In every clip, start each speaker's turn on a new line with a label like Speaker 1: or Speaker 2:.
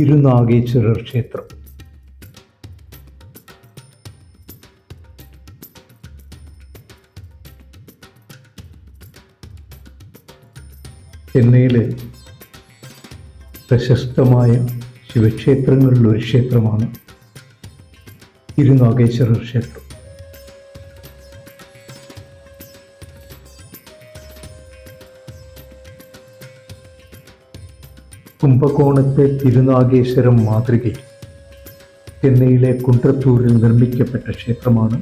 Speaker 1: തിരുനാഗേശ്വരർ ക്ഷേത്രം ചെന്നൈയിലെ പ്രശസ്തമായ ശിവക്ഷേത്രങ്ങളിലൊരു ക്ഷേത്രമാണ് തിരുനാഗേശ്വരർ ക്ഷേത്രം കുംഭകോണത്തെ തിരുനാഗേശ്വരം മാതൃകയിൽ ചെന്നൈയിലെ കുണ്ട്രത്തൂരിൽ നിർമ്മിക്കപ്പെട്ട ക്ഷേത്രമാണ്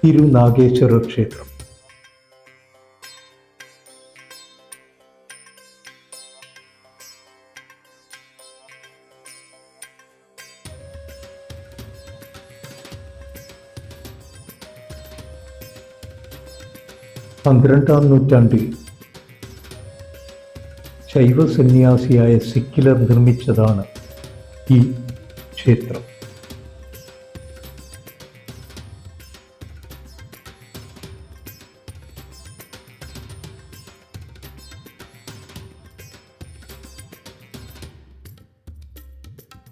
Speaker 1: തിരുനാഗേശ്വര ക്ഷേത്രം. പന്ത്രണ്ടാം നൂറ്റാണ്ടിൽ ശൈവ സന്യാസിയായ സിക്കിലർ നിർമ്മിച്ചതാണ് ഈ ക്ഷേത്രം.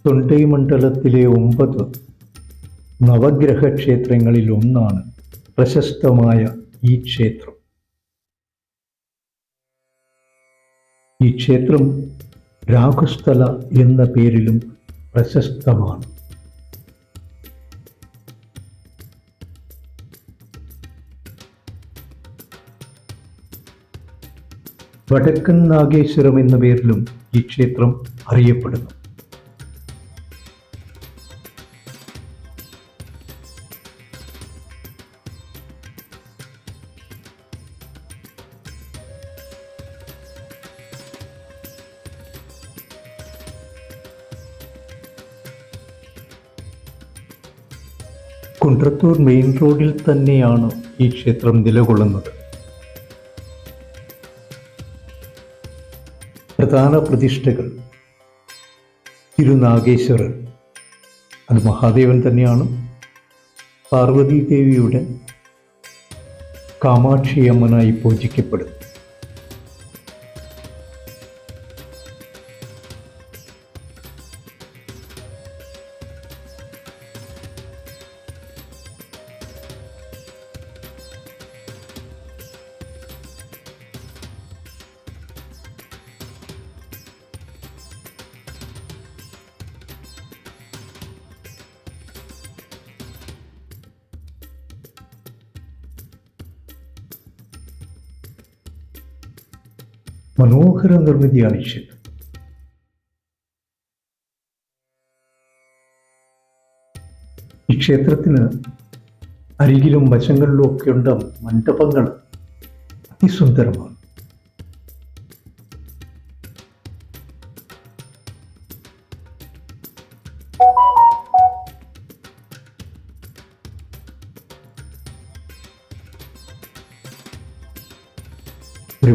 Speaker 1: തൊണ്ടൈ മണ്ഡലത്തിലെ ഒമ്പത് നവഗ്രഹ ക്ഷേത്രങ്ങളിൽ ഒന്നാണ് പ്രശസ്തമായ ഈ ക്ഷേത്രം. ഈ ക്ഷേത്രം രാഘുസ്ഥല എന്ന പേരിലും പ്രശസ്തമാണ്. വടക്കൻ നാഗേശ്വരം എന്ന പേരിലും ഈ ക്ഷേത്രം അറിയപ്പെടുന്നു. കുണ്ട്രത്തൂർ മെയിൻ റോഡിൽ തന്നെയാണ് ഈ ക്ഷേത്രം നിലകൊള്ളുന്നത്. പ്രധാന പ്രതിഷ്ഠകൾ. തിരുനാഗേശ്വരൻ. അത് മഹാദേവൻ തന്നെയാണ്. പാർവതീദേവിയുടെ കാമാക്ഷിയമ്മനായി പൂജിക്കപ്പെടും മനോഹര നിർമ്മിതിയാണ് ഈ ക്ഷേത്രം. ഈ ക്ഷേത്രത്തിന് അരികിലും വശങ്ങളിലും ഒക്കെ ഉണ്ട് മണ്ഡപങ്ങൾ അതിസുന്ദരമാണ്.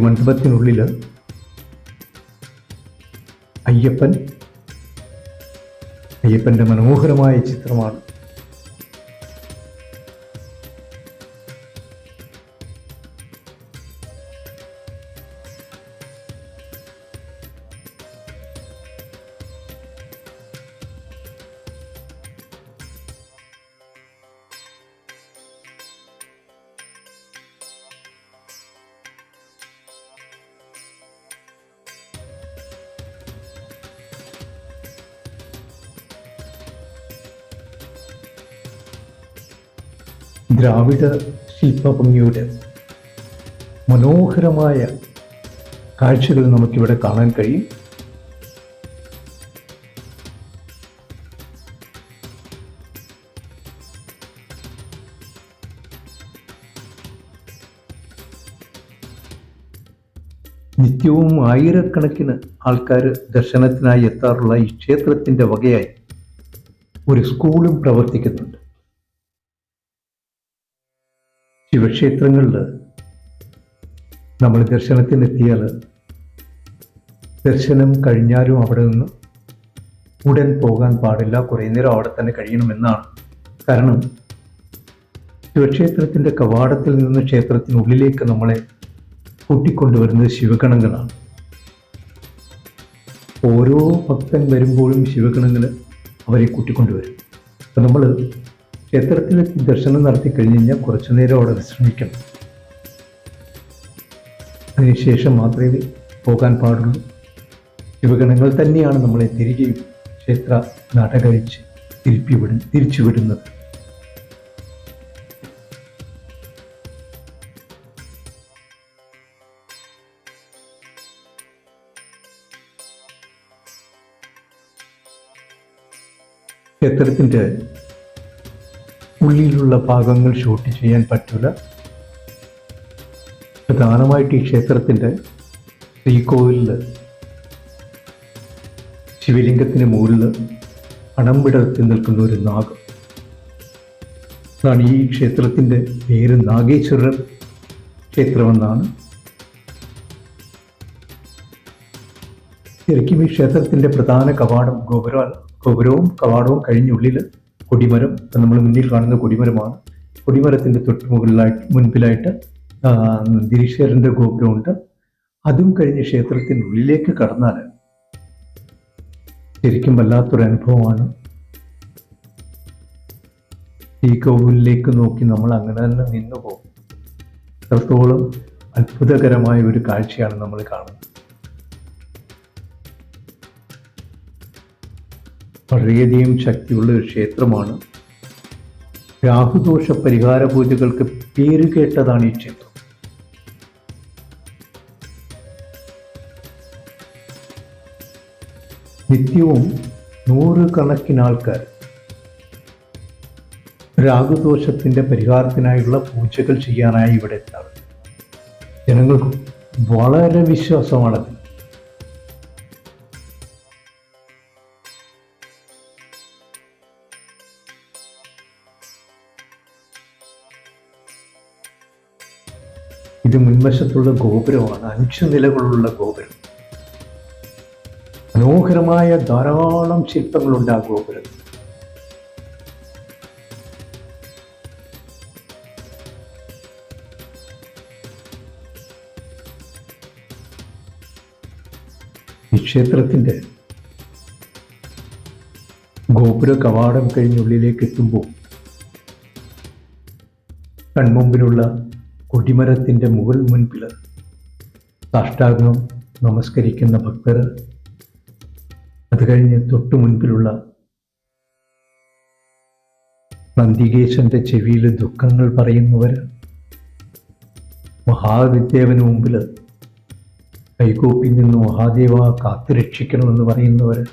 Speaker 1: മണ്ഡപത്തിനുള്ളിൽ അയ്യപ്പൻ അയ്യപ്പന്റെ മനോഹരമായ ചിത്രമാണ് ദ്രാവിഡ ശില്പഭംഗിയുടെ മനോഹരമായ കാഴ്ചകൾ നമുക്കിവിടെ കാണാൻ കഴിയും. നിത്യവും ആയിരക്കണക്കിന് ആൾക്കാർ ദർശനത്തിനായി എത്താറുള്ള ഈ ക്ഷേത്രത്തിന്റെ വകയായി ഒരു സ്കൂളും പ്രവർത്തിക്കുന്നുണ്ട്. ശിവക്ഷേത്രങ്ങളിൽ നമ്മൾ ദർശനത്തിനെത്തിയാൽ ദർശനം കഴിഞ്ഞാലും അവിടെ നിന്ന് ഉടൻ പോകാൻ പാടില്ല. കുറേ നേരം അവിടെ തന്നെ കഴിയണമെന്നാണ് കാരണം ശിവക്ഷേത്രത്തിന്റെ കവാടത്തിൽ നിന്ന് ക്ഷേത്രത്തിനുള്ളിലേക്ക് നമ്മളെ കൂട്ടിക്കൊണ്ടുവരുന്നത് ശിവഗണങ്ങളാണ്. ഓരോ ഭക്തൻ വരുമ്പോഴും ശിവഗണങ്ങൾ അവരെ കൂട്ടിക്കൊണ്ടുവരും. അപ്പം നമ്മൾ ക്ഷേത്രത്തിൽ ദർശനം നടത്തി കഴിഞ്ഞ് കഴിഞ്ഞാൽ കുറച്ചു നേരം അവിടെ വിശ്രമിക്കണം. അതിനുശേഷം മാത്രമേ പോകാൻ പാടുള്ളൂ. ശിവഗണങ്ങൾ തന്നെയാണ് നമ്മളെ തിരികെ ക്ഷേത്ര നട കഴിച്ച് തിരിച്ചു വിടുന്നത് ക്ഷേത്രത്തിന്റെ ഉള്ളിലുള്ള ഭാഗങ്ങൾ ഷൂട്ട് ചെയ്യാൻ പറ്റില്ല പ്രധാനമായിട്ട് ഈ ക്ഷേത്രത്തിന്റെ ശ്രീകോവിലിൽ ശിവലിംഗത്തിന് മുകളിൽ അണമ്പിടത്തിൽ നിൽക്കുന്ന ഒരു നാഗം. അതാണ് ഈ ക്ഷേത്രത്തിന്റെ പേര് നാഗേശ്വരർ ക്ഷേത്രമെന്നാണ്. ശരിക്കും ഈ ക്ഷേത്രത്തിന്റെ പ്രധാന കവാടം ഗോപുര ഗോപുരവും കവാടവും കഴിഞ്ഞുള്ളിൽ കൊടിമരം നമ്മൾ മുന്നിൽ കാണുന്ന കൊടിമരമാണ്. കൊടിമരത്തിന്റെ തൊട്ട് മുകളിലായിട്ട് മുൻപിലായിട്ട് ദിരീശ്വരന്റെ ഗോപുരമുണ്ട്. അതും കഴിഞ്ഞ് ക്ഷേത്രത്തിനുള്ളിലേക്ക് കടന്നാൽ ശരിക്കും വല്ലാത്തൊരു അനുഭവമാണ്. ഈ കോവിലേക്ക് നോക്കി നമ്മൾ അങ്ങനെ തന്നെ നിന്നു പോകും അത്രത്തോളം അത്ഭുതകരമായ ഒരു കാഴ്ചയാണ് നമ്മൾ കാണുന്നത്. വളരെയധികം ശക്തിയുള്ള ഒരു ക്ഷേത്രമാണ്. രാഹുദോഷ പരിഹാര പൂജകൾക്ക് പേരുകേട്ടതാണ് ഈ ക്ഷേത്രം. നിത്യവും നൂറുകണക്കിന് ആൾക്കാർ രാഗുദോഷത്തിന്റെ പരിഹാരത്തിനായുള്ള പൂജകൾ ചെയ്യാനായി ഇവിടെ എത്താറ് ജനങ്ങൾക്ക് വളരെ വിശ്വാസമാണത് ഇത് മുൻവശത്തുള്ള ഗോപുരമാണ് അഞ്ചു നിലകളുള്ള ഗോപുരം. മനോഹരമായ ധാരാളം ശില്പങ്ങളുണ്ട് ആ ഗോപുരം. ഈ ക്ഷേത്രത്തിന്റെ ഗോപുര കവാടം കഴിഞ്ഞുള്ളിലേക്ക് എത്തുമ്പോൾ കൺമുമ്പിലുള്ള കൊടിമരത്തിന്റെ മുകൾ മുൻപിൽ സാഷ്ടാംഗം നമസ്കരിക്കുന്ന ഭക്തർ. അത് കഴിഞ്ഞ് തൊട്ടു മുൻപിലുള്ള നന്ദികേശന്റെ ചെവിയിൽ ദുഃഖങ്ങൾ പറയുന്നവർ. മഹാവിദ്യേവന് മുമ്പിൽ കൈകോപ്പിൽ നിന്ന് മഹാദേവ കാത്തുരക്ഷിക്കണമെന്ന് പറയുന്നവർ.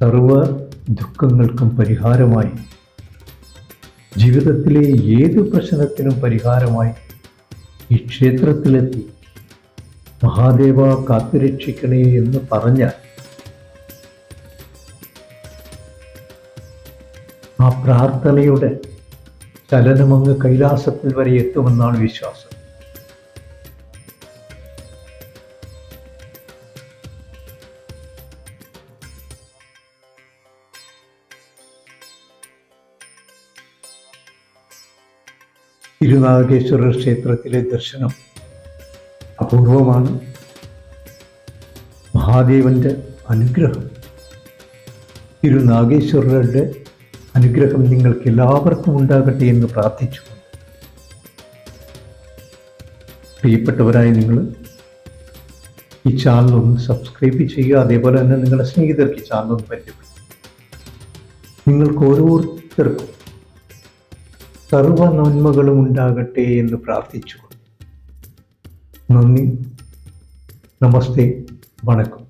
Speaker 1: സർവ ദുഃഖങ്ങൾക്കും പരിഹാരമായി ജീവിതത്തിലെ ഏത് പ്രശ്നത്തിനും പരിഹാരമായി ഈ ക്ഷേത്രത്തിലെത്തി. മഹാദേവ കാത്തുരക്ഷിക്കണേ എന്ന് പറഞ്ഞാൽ ആ പ്രാർത്ഥനയുടെ ചലനമങ്ങ് കൈലാസത്തിൽ വരെ എത്തുമെന്നാണ് വിശ്വാസം. തിരുനാഗേശ്വര ക്ഷേത്രത്തിലെ ദർശനം അപൂർവമാണ്. മഹാദേവന്റെ അനുഗ്രഹം. തിരുനാഗേശ്വരരുടെ അനുഗ്രഹം നിങ്ങൾക്ക് എല്ലാവർക്കും ഉണ്ടാകട്ടെ എന്ന് പ്രാർത്ഥിച്ചുകൊണ്ട്. പ്രിയപ്പെട്ടവരായ നിങ്ങൾ ഈ ചാനൽ ഒന്ന് സബ്സ്ക്രൈബ് ചെയ്യുക അതേപോലെ തന്നെ നിങ്ങളുടെ സ്നേഹിതർക്ക് ചാനൽ ഒന്ന് പരിചയപ്പെടുത്തുക. നിങ്ങൾക്ക് ഓരോരുത്തർക്കും സർവ നന്മകളും ഉണ്ടാകട്ടെ എന്ന് പ്രാർത്ഥിച്ചുകൊണ്ട് നന്ദി. നമസ്തേ. വണക്കം.